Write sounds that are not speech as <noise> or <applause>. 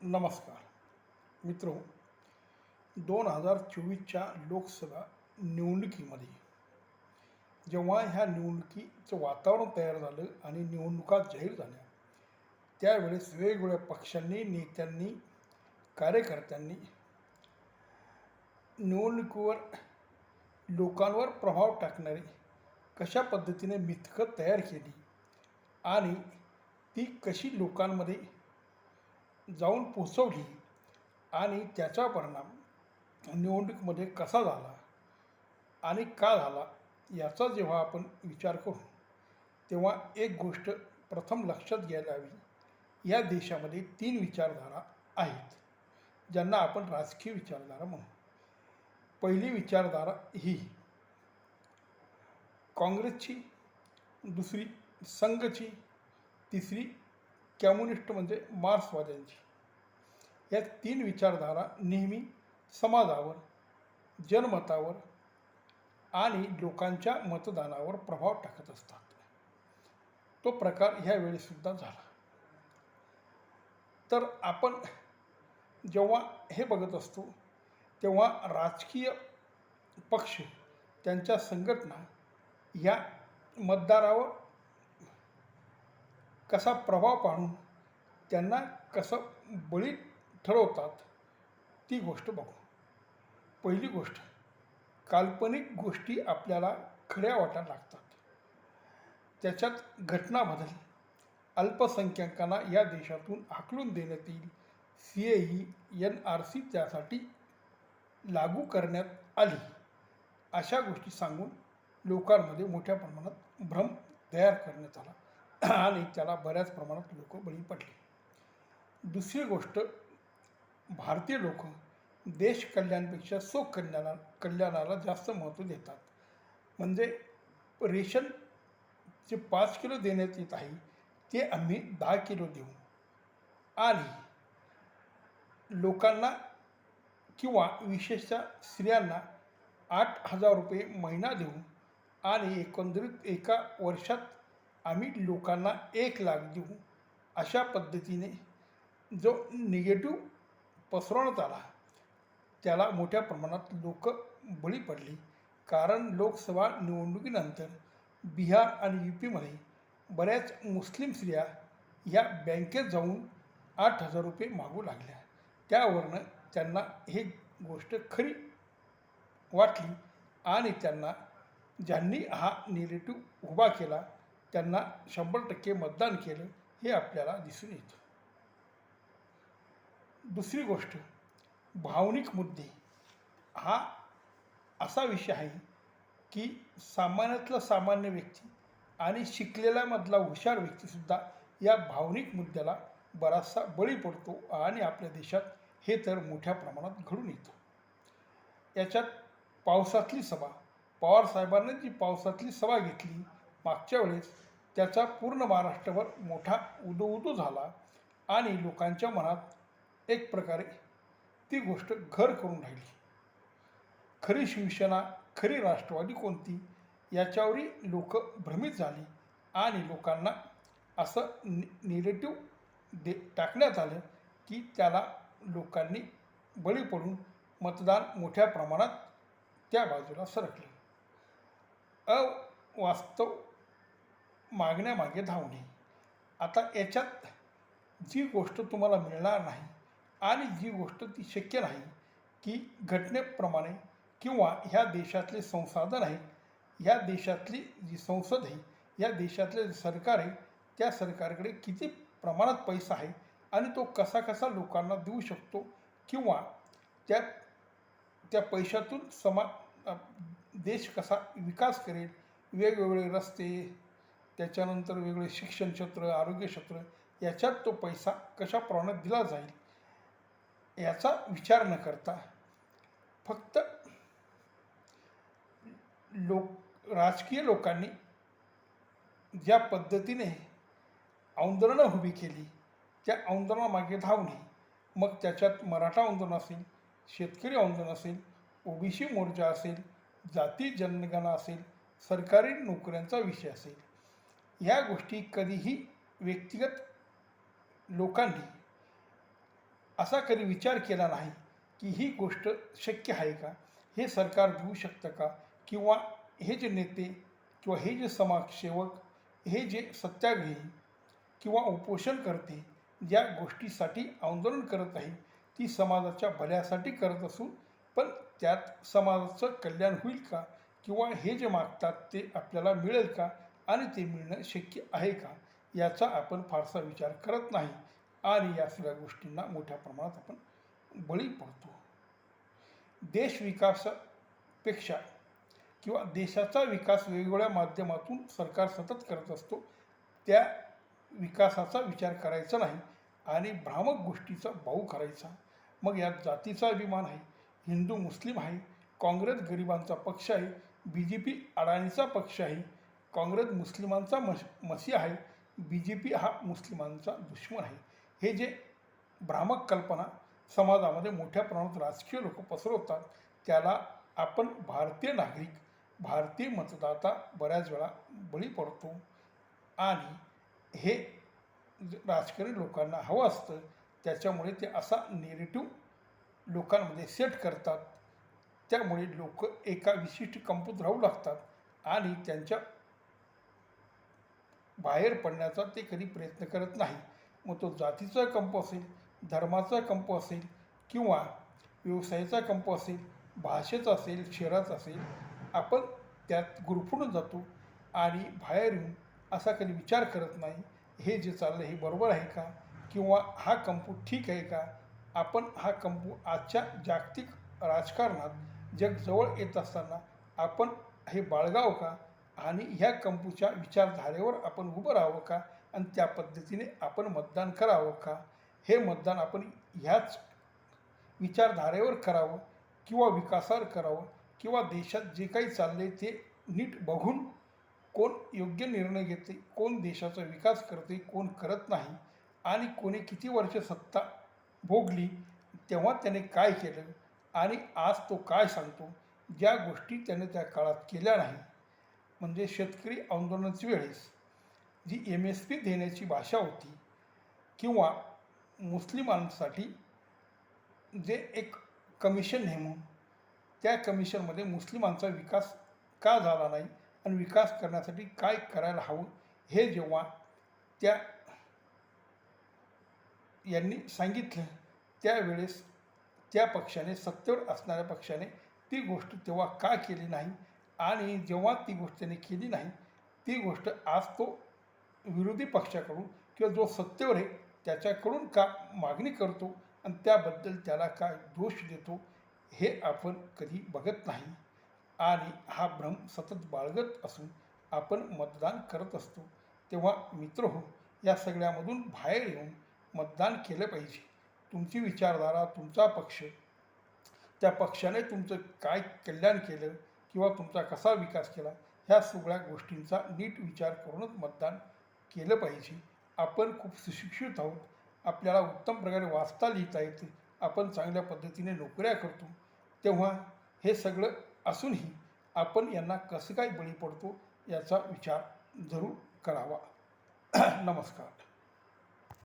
नमस्कार. मित्र दोन हजार चोवीसच्या लोकसभा निवडणुकीमध्ये जेव्हा ह्या निवडणुकीचं वातावरण तयार झालं आणि निवडणुका जाहीर झाल्या त्यावेळेस वेगवेगळ्या पक्षांनी नेत्यांनी कार्यकर्त्यांनी निवडणुकीवर लोकांवर प्रभाव टाकणारी कशा पद्धतीने मिथकं तयार केली आणि ती कशी लोकांमध्ये जाऊन पोचवली आणि त्याचा परिणाम निवडणुकीमध्ये कसा झाला आणि का झाला याचा जेव्हा आपण विचार करू तेव्हा एक गोष्ट प्रथम लक्षात घ्यायला हवी. या देशामध्ये तीन विचारधारा आहेत ज्यांना आपण राजकीय विचारधारा म्हणू. पहिली विचारधारा ही काँग्रेसची दुसरी संघची तिसरी कम्युनिस्ट म्हणजे मार्क्सवाद्यांची. या तीन विचारधारा नेहमी समाजावर जनमतावर आणि लोकांच्या मतदानावर प्रभाव टाकत असतात. तो प्रकार ह्यावेळीसुद्धा झाला. तर आपण जेव्हा हे बघत असतो तेव्हा राजकीय पक्ष त्यांच्या संघटना या मतदारावर कसा प्रभाव पाडून त्यांना कसं बळी ठरवतात ती गोष्ट बघू. पहिली गोष्ट काल्पनिक गोष्टी आपल्याला खऱ्या वाटायला लागतात. त्याच्यात घटना बदल. अल्पसंख्याकांना या देशातून हाकलून देण्यात येईल. C A A N R C त्यासाठी लागू करण्यात आली. अशा गोष्टी सांगून लोकांमध्ये मोठ्या प्रमाणात भ्रम तयार करण्यात आला. आणि त्याला बऱ्याच प्रमाणात लोक बळी पडले. दुसरी गोष्ट भारतीय लोक देश कल्याणपेक्षा सुख कल्याणा कल्याणाला जास्त महत्त्व देतात. म्हणजे रेशन जे पाच किलो देण्यात येत आहे ते आम्ही दहा किलो देऊ. आणि लोकांना किंवा विशेषतः स्त्रियांना आठ हजार रुपये महिना देऊ आणि एकंदरीत एका वर्षात आम्ही लोकांना एक लाख देऊ अशा पद्धतीने जो निगेटिव्ह पसरवण्यात आला त्याला मोठ्या प्रमाणात लोक बळी पडली. कारण लोकसभा निवडणुकीनंतर बिहार आणि यू पीमध्ये बऱ्याच मुस्लिम स्त्रिया या बँकेत जाऊन आठ हजार रुपये मागू लागल्या. त्यावरनं त्यांना हे गोष्ट खरी वाटली आणि त्यांना ज्यांनी हा निगेटिव्ह उभा केला त्यांना शंभर टक्के मतदान केलं हे आपल्याला दिसून येतं. दुसरी गोष्ट भावनिक मुद्दे. हा असा विषय आहे की सामान्यातला सामान्य व्यक्ती आणि शिकलेल्यामधला हुशार व्यक्तीसुद्धा या भावनिक मुद्द्याला बराचसा बळी पडतो आणि आपल्या देशात हे तर मोठ्या प्रमाणात घडून येतं. याच्यात पावसातली सभा पवारसाहेबांनी जी पावसातली सभा घेतली मागच्या वेळेस त्याचा पूर्ण महाराष्ट्रभर मोठा उदोउदो झाला आणि लोकांच्या मनात एक प्रकारे ती गोष्ट घर करून राहिली. खरी शिवसेना खरी राष्ट्रवादी कोणती याच्यावरही लोक भ्रमित झाली आणि लोकांना असं नि निगेटिव्ह दे टाकण्यात आलं की त्याला लोकांनी बळी पडून मतदान मोठ्या प्रमाणात त्या बाजूला सरकले. अवास्तव मागण्यामागे धावणे. आता याच्यात जी गोष्ट तुम्हाला मिळणार नाही आणि जी गोष्ट ती शक्य नाही की घटनेप्रमाणे किंवा ह्या देशातले संसाधन आहेत ह्या देशातली जी संसद आहे या देशातले सरकार आहे त्या सरकारकडे किती प्रमाणात पैसा आहे आणि तो कसा कसा लोकांना देऊ शकतो किंवा त्या त्या पैशातून समा देश कसा विकास करेल वेगवेगळे रस्ते त्याच्यानंतर वेगवेगळे शिक्षण क्षेत्र आरोग्य क्षेत्र याच्यात तो पैसा कशा प्रमाणात दिला जाईल याचा विचार न करता फक्त लोक राजकीय लोकांनी ज्या पद्धतीने आंदोलनं उभी केली त्या आंदोलनामागे धावणे मग त्याच्यात मराठा आंदोलन असेल शेतकरी आंदोलन असेल ओबीसी मोर्चा असेल जाती जनगणना असेल सरकारी नोकऱ्यांचा विषय असेल या गोष्टी कधीही व्यक्तिगत लोकांनी असा कधी विचार केला नाही की ही गोष्ट शक्य आहे का? हे सरकार देऊ शकतं का? किंवा हे जे नेते किंवा हे जे समाजसेवक हे जे सत्याग्रही किंवा उपोषण करते ज्या गोष्टीसाठी आंदोलन करत आहे ती समाजाच्या भल्यासाठी करत असून पण त्यात समाजाचं कल्याण होईल का? किंवा हे जे मागतात ते आपल्याला मिळेल का? आणि ते मिळणं शक्य आहे का याचा आपण फारसा विचार करत नाही. आणि या सगळ्या गोष्टींना मोठ्या प्रमाणात आपण बळी पडतो. देश विकासापेक्षा किंवा देशाचा विकास वेगवेगळ्या माध्यमातून सरकार सतत करत असतो त्या विकासाचा विचार करायचा नाही आणि भ्रामक गोष्टीचा भाऊ करायचा. मग यात जातीचा अभिमान आहे हिंदू मुस्लिम आहे काँग्रेस गरिबांचा पक्ष आहे बी जे पी अडाणीचा पक्ष आहे काँग्रेस मुस्लिमांचा मश मसी आहे बी जे पी हा मुस्लिमांचा दुश्मन आहे. हे जे भ्रामक कल्पना समाजामध्ये मोठ्या प्रमाणात राजकीय लोक पसरवतात त्याला आपण भारतीय नागरिक भारतीय मतदाता बऱ्याच वेळा बळी पडतो. आणि हे राजकारणी लोकांना हवं असतं त्याच्यामुळे ते असा नेरेटिव्ह लोकांमध्ये सेट करतात. त्यामुळे लोक एका विशिष्ट कंपूत राहू लागतात आणि त्यांच्या बाहेर पडण्याचा ते कधी प्रयत्न करत नाही. मग तो जातीचा कंप असेल धर्माचा कंप असेल किंवा व्यवसायाचा कंप असेल भाषेचा असेल शहराचा असेल आपण त्यात गुरफुडून जातो आणि बाहेर येऊन असा कधी विचार करत नाही हे जे चाललं हे बरोबर आहे का? किंवा हा कंपू ठीक आहे का? आपण हा कंपू आजच्या जागतिक राजकारणात जग जवळ येत असताना आपण हे बाळगाव का? आणि ह्या कंपूच्या विचारधारेवर आपण उभं राहावं का? आणि त्या पद्धतीने आपण मतदान करावं का? हे मतदान आपण ह्याच विचारधारेवर करावं किंवा विकासावर करावं किंवा देशात जे काही चालले ते नीट बघून कोण योग्य निर्णय घेते कोण देशाचा विकास करते कोण करत नाही आणि कोणी किती वर्ष सत्ता भोगली तेव्हा त्याने काय केलं आणि आज तो काय सांगतो? ज्या गोष्टी त्याने त्या काळात केल्या नाही म्हणजे शेतकरी आंदोलनाच्या वेळेस जी एम एस पी देण्याची भाषा होती किंवा मुस्लिमांसाठी जे एक कमिशन नेमून त्या कमिशनमध्ये मुस्लिमांचा विकास का झाला नाही आणि विकास करण्यासाठी काय करायला हवं हे जेव्हा त्या यांनी सांगितलं त्यावेळेस त्या पक्षाने सत्तेवर असणाऱ्या पक्षाने ती गोष्ट तेव्हा का केली नाही आणि जेव्हा ती गोष्ट त्यांनी केली नाही ती गोष्ट आज तो विरोधी पक्षाकडून किंवा जो सत्तेवर आहे त्याच्याकडून का मागणी करतो आणि त्याबद्दल त्याला काय दोष देतो हे आपण कधी बघत नाही. आणि हा भ्रम सतत बाळगत असून आपण मतदान करत असतो तेव्हा मित्र हो या सगळ्यामधून बाहेर येऊन मतदान केलं पाहिजे. तुमची विचारधारा तुमचा पक्ष त्या पक्षाने तुमचं काय कल्याण केलं किंवा तुमचा कसा विकास केला ह्या सगळ्या गोष्टींचा नीट विचार करूनच मतदान केलं पाहिजे. आपण खूप सुशिक्षित आहोत. आपल्याला उत्तम प्रकारे वाचता लिहिता येते. आपण चांगल्या पद्धतीने नोकऱ्या करतो. तेव्हा हे सगळं असूनही आपण यांना कसं काय बळी पडतो याचा विचार जरूर करावा. <clears throat> नमस्कार.